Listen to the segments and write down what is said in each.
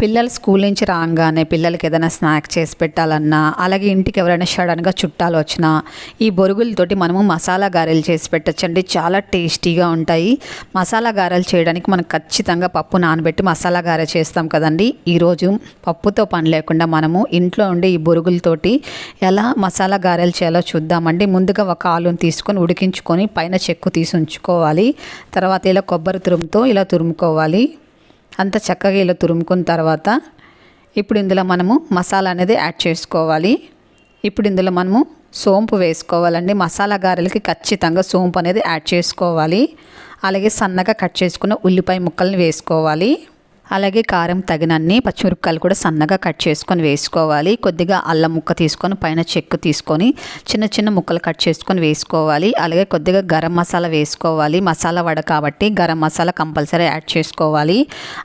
పిల్లలు స్కూల్ నుంచి రాగానే పిల్లలకి ఏదైనా స్నాక్ చేసి పెట్టాలన్నా అలాగే ఇంటికి ఎవరైనా సడన్గా చుట్టాలు వచ్చినా ఈ బొరుగులతోటి మనము మసాలా గారెలు చేసి పెట్టచ్చండి. చాలా టేస్టీగా ఉంటాయి. మసాలా గారెలు చేయడానికి మనం ఖచ్చితంగా పప్పు నానబెట్టి మసాలా గారె చేస్తాం కదండి. ఈరోజు పప్పుతో పని లేకుండా మనము ఇంట్లో ఉండే ఈ బొరుగులతోటి ఎలా మసాలా గారెలు చేయాలో చూద్దామండి. ముందుగా ఒక ఆలుని తీసుకొని ఉడికించుకొని పైన చెక్కు తీసి ఉంచుకోవాలి. తర్వాత ఇలా కొబ్బరి తురుముతో ఇలా తురుముకోవాలి. అంత చక్కగా ఇలా తురుముకున్న తర్వాత ఇప్పుడు ఇందులో మనము మసాలా అనేది యాడ్ చేసుకోవాలి. ఇప్పుడు ఇందులో మనము సోంపు వేసుకోవాలండి. మసాలా గారెలకి ఖచ్చితంగా సోంపు అనేది యాడ్ చేసుకోవాలి. అలాగే సన్నగా కట్ చేసుకున్న ఉల్లిపాయ ముక్కల్ని వేసుకోవాలి. అలాగే కారం తగినన్ని పచ్చిమిరపకాయలు కూడా సన్నగా కట్ చేసుకొని వేసుకోవాలి. కొద్దిగా అల్లం ముక్క తీసుకొని పైన చెక్కు తీసుకొని చిన్న చిన్న ముక్కలు కట్ చేసుకొని వేసుకోవాలి. అలాగే కొద్దిగా గరం మసాలా వేసుకోవాలి. మసాలా వడ కాబట్టి గరం మసాలా కంపల్సరీ యాడ్ చేసుకోవాలి.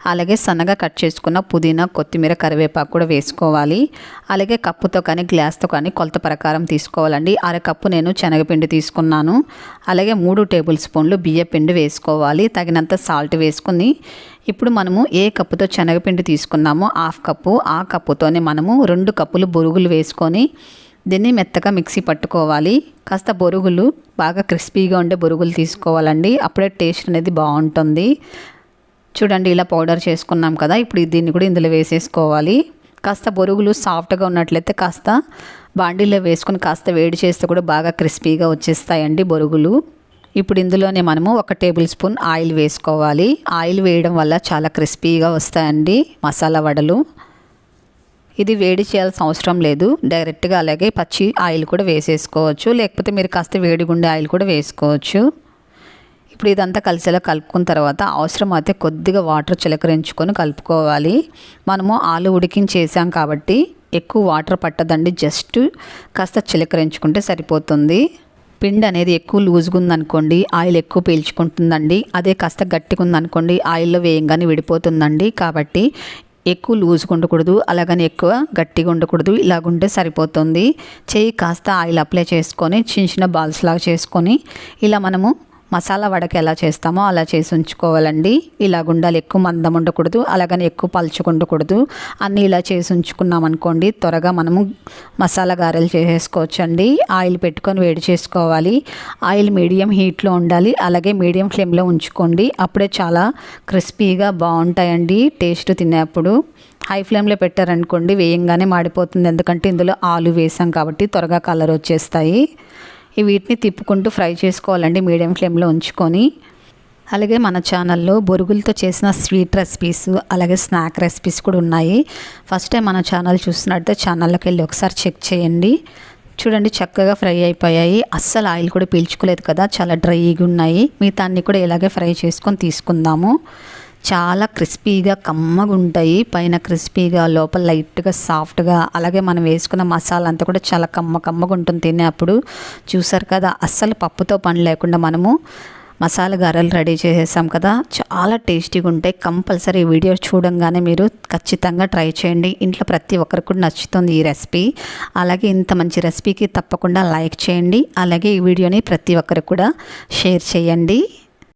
అలాగే సన్నగా కట్ చేసుకున్న పుదీనా కొత్తిమీర కరివేపాకు కూడా వేసుకోవాలి. అలాగే కప్పుతో కానీ గ్లాస్తో కానీ కొలత ప్రకారం తీసుకోవాలండి. అర కప్పు నేను శనగపిండి తీసుకున్నాను. అలాగే మూడు టేబుల్ స్పూన్లు బియ్యపిండి వేసుకోవాలి. తగినంత సాల్ట్ వేసుకుని ఇప్పుడు మనము ఏ కప్పుతో శనగపిండి తీసుకున్నామో హాఫ్ కప్పు ఆ కప్పుతోనే మనము రెండు కప్పులు బొరుగులు వేసుకొని దీన్ని మెత్తగా మిక్సీ పట్టుకోవాలి. కాస్త బొరుగులు బాగా క్రిస్పీగా ఉండే బొరుగులు తీసుకోవాలండి. అప్పుడే టేస్ట్ అనేది బాగుంటుంది. చూడండి ఇలా పౌడర్ చేసుకున్నాం కదా ఇప్పుడు దీన్ని కూడా ఇందులో వేసేసుకోవాలి. కాస్త బొరుగులు సాఫ్ట్గా ఉన్నట్లయితే కాస్త బాండీలో వేసుకొని కాస్త వేడి చేస్తే కూడా బాగా క్రిస్పీగా వచ్చేస్తాయండి బొరుగులు. ఇప్పుడు ఇందులోనే మనము ఒక టేబుల్ స్పూన్ ఆయిల్ వేసుకోవాలి. ఆయిల్ వేయడం వల్ల చాలా క్రిస్పీగా వస్తాయండి మసాలా వడలు. ఇది వేడి చేయాల్సిన అవసరం లేదు. డైరెక్ట్గా అలాగే పచ్చి ఆయిల్ కూడా వేసేసుకోవచ్చు. లేకపోతే మీరు కాస్త వేడిగుండే ఆయిల్ కూడా వేసుకోవచ్చు. ఇప్పుడు ఇదంతా కలిసేలా కలుపుకున్న తర్వాత అవసరం అయితే కొద్దిగా వాటర్ చిలకరించుకొని కలుపుకోవాలి. మనము ఆలు ఉడికించేసాం కాబట్టి ఎక్కువ వాటర్ పట్టదండి. జస్ట్ కాస్త చిలకరించుకుంటే సరిపోతుంది. పిండి అనేది ఎక్కువ లూజ్గా ఉందనుకోండి ఆయిల్ ఎక్కువ పీల్చుకుంటుందండి. అదే కాస్త గట్టిగా ఉందనుకోండి ఆయిల్లో వేయంగానే విడిపోతుందండి. కాబట్టి ఎక్కువ లూజ్గా ఉండకూడదు అలాగని ఎక్కువ గట్టిగా ఉండకూడదు ఇలాగుంటే సరిపోతుంది. చేయి కాస్త ఆయిల్ అప్లై చేసుకొని చిన్న చిన్న బాల్స్ లాగా చేసుకొని ఇలా మనము మసాలా వడకి ఎలా చేస్తామో అలా చేసి ఉంచుకోవాలండి. ఇలా గుండాలు ఎక్కువ మందం ఉండకూడదు అలాగని ఎక్కువ పలుచగా ఉండకూడదు. అన్నీ ఇలా చేసి ఉంచుకున్నాం అనుకోండి త్వరగా మనము మసాలా గారెలు చేసేసుకోవచ్చండి. ఆయిల్ పెట్టుకొని వేడి చేసుకోవాలి. ఆయిల్ మీడియం హీట్లో ఉండాలి అలాగే మీడియం ఫ్లేమ్లో ఉంచుకోండి. అప్పుడే చాలా క్రిస్పీగా బాగుంటాయండి టేస్ట్ తినేప్పుడు. హై ఫ్లేమ్లో పెట్టారనుకోండి వేయంగానే మాడిపోతుంది. ఎందుకంటే ఇందులో ఆలు వేసాం కాబట్టి త్వరగా కలర్ వచ్చేస్తాయి. వీటిని తిప్పుకుంటూ ఫ్రై చేసుకోవాలండి మీడియం ఫ్లేమ్లో ఉంచుకొని. అలాగే మన ఛానల్లో బొరుగులతో చేసిన స్వీట్ రెసిపీస్ అలాగే స్నాక్ రెసిపీస్ కూడా ఉన్నాయి. ఫస్ట్ టైం మన ఛానల్ చూసినట్టు ఛానల్లోకి వెళ్ళి ఒకసారి చెక్ చేయండి. చూడండి చక్కగా ఫ్రై అయిపోయాయి. అస్సలు ఆయిల్ కూడా పీల్చుకోలేదు కదా చాలా డ్రైగా ఉన్నాయి. మిగతా కూడా ఇలాగే ఫ్రై చేసుకొని తీసుకుందాము. చాలా క్రిస్పీగా కమ్మగా ఉంటాయి పైన క్రిస్పీగా లోపల లైట్గా సాఫ్ట్గా. అలాగే మనం వేసుకున్న మసాలా అంతా కూడా చాలా కమ్మ కమ్మగా ఉంటుంది తినేప్పుడు. చూసారు కదా అస్సలు పప్పుతో పని లేకుండా మనము మసాలా గారెలు రెడీ చేసేసాం కదా. చాలా టేస్టీగా ఉంటాయి కంపల్సరీ ఈ వీడియో చూడంగానే మీరు ఖచ్చితంగా ట్రై చేయండి. ఇంట్లో ప్రతి ఒక్కరికి కూడా నచ్చుతుంది ఈ రెసిపీ. అలాగే ఇంత మంచి రెసిపీకి తప్పకుండా లైక్ చేయండి. అలాగే ఈ వీడియోని ప్రతి ఒక్కరికి కూడా షేర్ చేయండి.